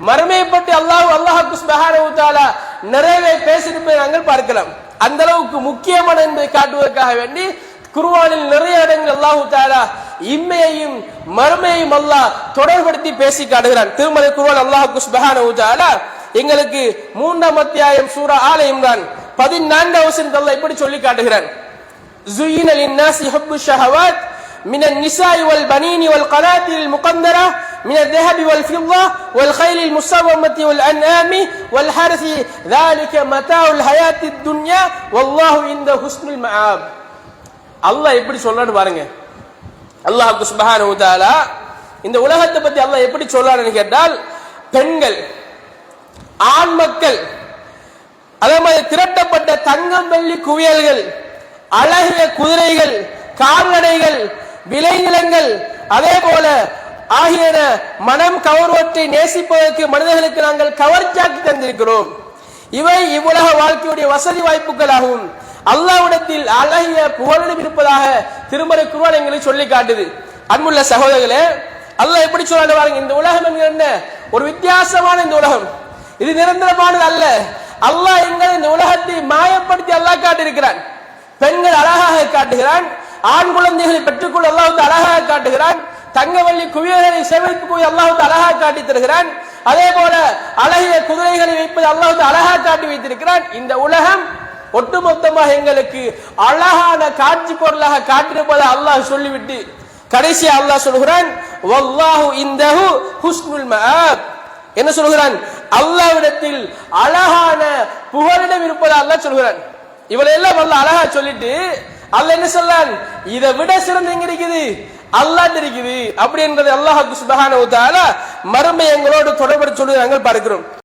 மறுமையை பற்றி அல்லாஹ் அல்லாஹு சுபஹானஹு தஆலா நிறைவே பேசியிருப்பதை நாங்கள் பார்க்கலாம் அந்த அளவுக்கு முக்கியமான என்பதை காட்டுவதற்காக வேண்டி குர்ஆனில் நிறைய இடங்கள் அல்லாஹு தஆலா இம்மையையும் மறுமையையும் அல்லாஹ் தொடர்படுத்தி பேசி காட்டுகிறான் திருமலை குர்ஆன் அல்லாஹு சுபஹானஹு தஆலா எங்களுக்கு மூன்றாம் அத்தியாயம் சூரா ஆல இம்ரான் பதினான்காவது வசனத்தில் அல்லாஹ் இப்படி சொல்லி காட்டுகிறான் زين للناس حب الشهوات من النساء والبنين والقناطر المقنطرة من الذهب والفضة والخيل المسومة والأنعام والحرث ذلك متاع الحياة الدنيا والله عند حسن المآب அல்லாஹ் எப்படி சொல்றான்னு பாருங்க அல்லாஹ் சுப்ஹானஹு வ தஆலா இந்த உலகத்தை பத்தி அல்லாஹ் எப்படி சொல்றான்னு கேட்டால் பெண்கள் ஆண் மக்கள் அதே மாதிரி திரட்டப்பட்ட தங்கம் வெள்ளி குவியல்கள் அழகிய குதிரைகள் கால்நடைகள் விளைநிலங்கள் அதே போல ஆகியன மனம் கவர்வற்றை நேசிப்பதற்கு மனிதர்களுக்கு நாங்கள் கவர்ச்சியாக்கி தந்திருக்கிறோம். இவை இவ்வுலக வாழ்க்கையுடைய வசதி வாய்ப்புகளாகவும் அல்லாவிடத்தில் அழகிய புகழிடம் இருப்பதாக திருமறை குருவான் எங்களை சொல்லி காட்டுது. அன்புள்ள சகோதரர்களே அல்லாஹ் எப்படி சொல்றாரு பாருங்க இந்த உலகம் என்கிற என்ன? ஒரு வித்தியாசமான இந்த உலகம். இது நிரந்தரமானது அல்ல. அல்லாஹ் எங்களை இந்த உலகத்தை மாயப்படுத்தி அல்லாஹ் காட்டியிருக்கிறான். பெண்கள் அழகாக காட்டுகிறான். ஆண் குழந்தைகளை பெற்றுக்கொள்ள அல்லாஹ் அழகாக காட்டுகிறான். தங்கவள்ளி குவியல்களை சேவைக்கு போய் அழகாக காட்டி தருகிறான். அதே போல அழகிய குதிரைகளை வைப்பது அல்லாஹ் அழகாக காட்டி வைத்திருக்கிறான். இந்த உலகம் ஒட்டுமொத்தமாக எங்களுக்கு அழகான காட்சி பொருளாக காட்டியிருப்பதை அல்லாஹ் சொல்லிவிட்டு கடைசியா அல்லாஹ் சொல்கிறான் வல்லாஹு இந்தஹு ஹுஸ்னுல் மஆப் என்ன சொல்கிறான்? அல்லாஹ்விடத்தில் அழகான புகலிடம் இருப்பதா அல்லாஹ் சொல்கிறான். இவளை எல்லாம் அல்லாஹ் அழகா சொல்லிட்டு அல்ல என்ன சொல்லான் இதை விட சிறந்த எங்க இருக்குது. அல்லாஹ் இருக்குது அப்படி என்பதை அல்லாஹ் சுபஹானஹு வ மறுமை எங்களோடு தொடர்பு சொல்லி நாங்கள் பார்க்கிறோம்.